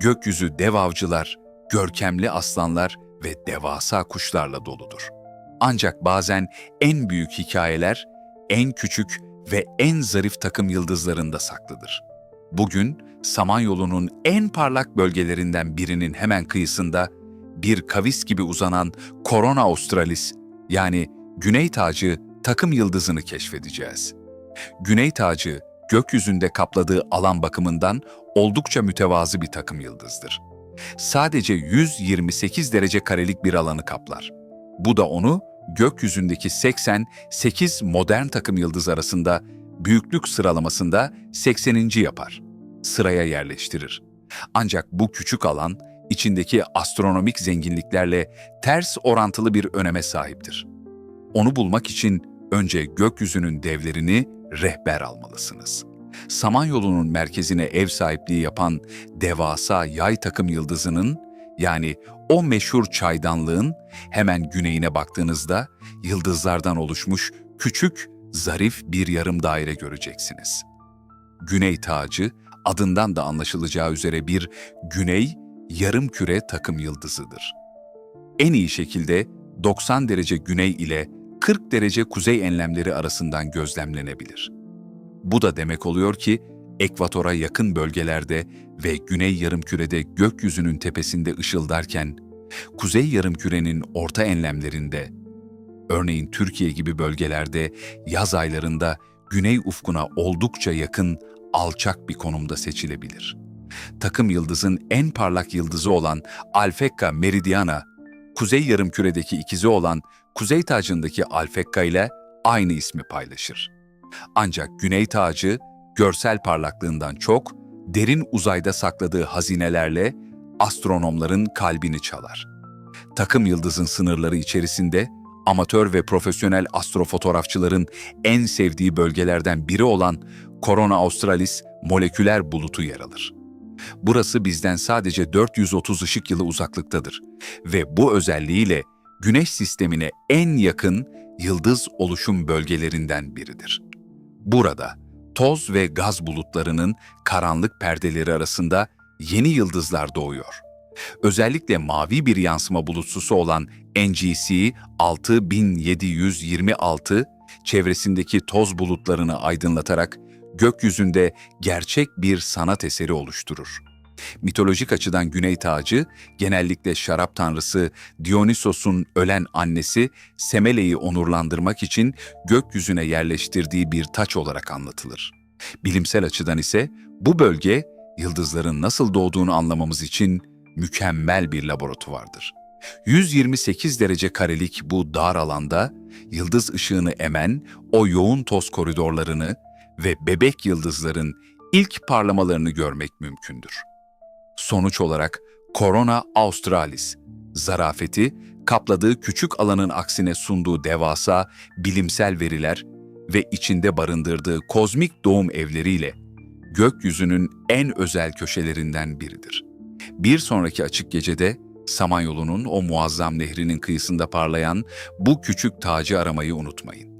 gökyüzü dev avcılar, görkemli aslanlar ve devasa kuşlarla doludur. Ancak bazen en büyük hikayeler en küçük ve en zarif takım yıldızlarında saklıdır. Bugün Samanyolu'nun en parlak bölgelerinden birinin hemen kıyısında bir kavis gibi uzanan Corona Australis yani Güney Tacı takım yıldızını keşfedeceğiz. Güney Tacı gökyüzünde kapladığı alan bakımından oldukça mütevazı bir takım yıldızdır. Sadece 128 derece karelik bir alanı kaplar. Bu da onu gökyüzündeki 88 modern takım yıldız arasında büyüklük sıralamasında 80. yapar. Sıraya yerleştirir. Ancak bu küçük alan içindeki astronomik zenginliklerle ters orantılı bir öneme sahiptir. Onu bulmak için önce gökyüzünün devlerini rehber almalısınız. Samanyolu'nun merkezine ev sahipliği yapan devasa yay takım yıldızının yani o meşhur çaydanlığın hemen güneyine baktığınızda yıldızlardan oluşmuş küçük, zarif bir yarım daire göreceksiniz. Güney tacı adından da anlaşılacağı üzere bir güney yarım küre takım yıldızıdır. En iyi şekilde 90 derece güney ile 40 derece kuzey enlemleri arasından gözlemlenebilir. Bu da demek oluyor ki ekvatora yakın bölgelerde ve güney yarımkürede gökyüzünün tepesinde ışıldarken, kuzey yarımkürenin orta enlemlerinde, örneğin Türkiye gibi bölgelerde yaz aylarında güney ufkuna oldukça yakın alçak bir konumda seçilebilir. Takım yıldızın en parlak yıldızı olan Alfekka Meridiana, kuzey yarımküredeki ikizi olan kuzey tacındaki Alfekka ile aynı ismi paylaşır. Ancak güney tacı görsel parlaklığından çok derin uzayda sakladığı hazinelerle astronomların kalbini çalar. Takım yıldızın sınırları içerisinde amatör ve profesyonel astrofotoğrafçıların en sevdiği bölgelerden biri olan Corona Australis moleküler bulutu yer alır. Burası bizden sadece 430 ışık yılı uzaklıktadır ve bu özelliğiyle Güneş sistemine en yakın yıldız oluşum bölgelerinden biridir. Burada toz ve gaz bulutlarının karanlık perdeleri arasında yeni yıldızlar doğuyor. Özellikle mavi bir yansıma bulutsusu olan NGC 6726 çevresindeki toz bulutlarını aydınlatarak gökyüzünde gerçek bir sanat eseri oluşturur. Mitolojik açıdan Güney Tacı, genellikle şarap tanrısı Dionysos'un ölen annesi Semele'yi onurlandırmak için gökyüzüne yerleştirdiği bir taç olarak anlatılır. Bilimsel açıdan ise bu bölge, yıldızların nasıl doğduğunu anlamamız için mükemmel bir laboratuvardır. 128 derece karelik bu dar alanda, yıldız ışığını emen o yoğun toz koridorlarını ve bebek yıldızların ilk parlamalarını görmek mümkündür. Sonuç olarak Corona Australis, zarafeti, kapladığı küçük alanın aksine sunduğu devasa bilimsel veriler ve içinde barındırdığı kozmik doğum evleriyle gökyüzünün en özel köşelerinden biridir. Bir sonraki açık gecede Samanyolu'nun o muazzam nehrinin kıyısında parlayan bu küçük tacı aramayı unutmayın.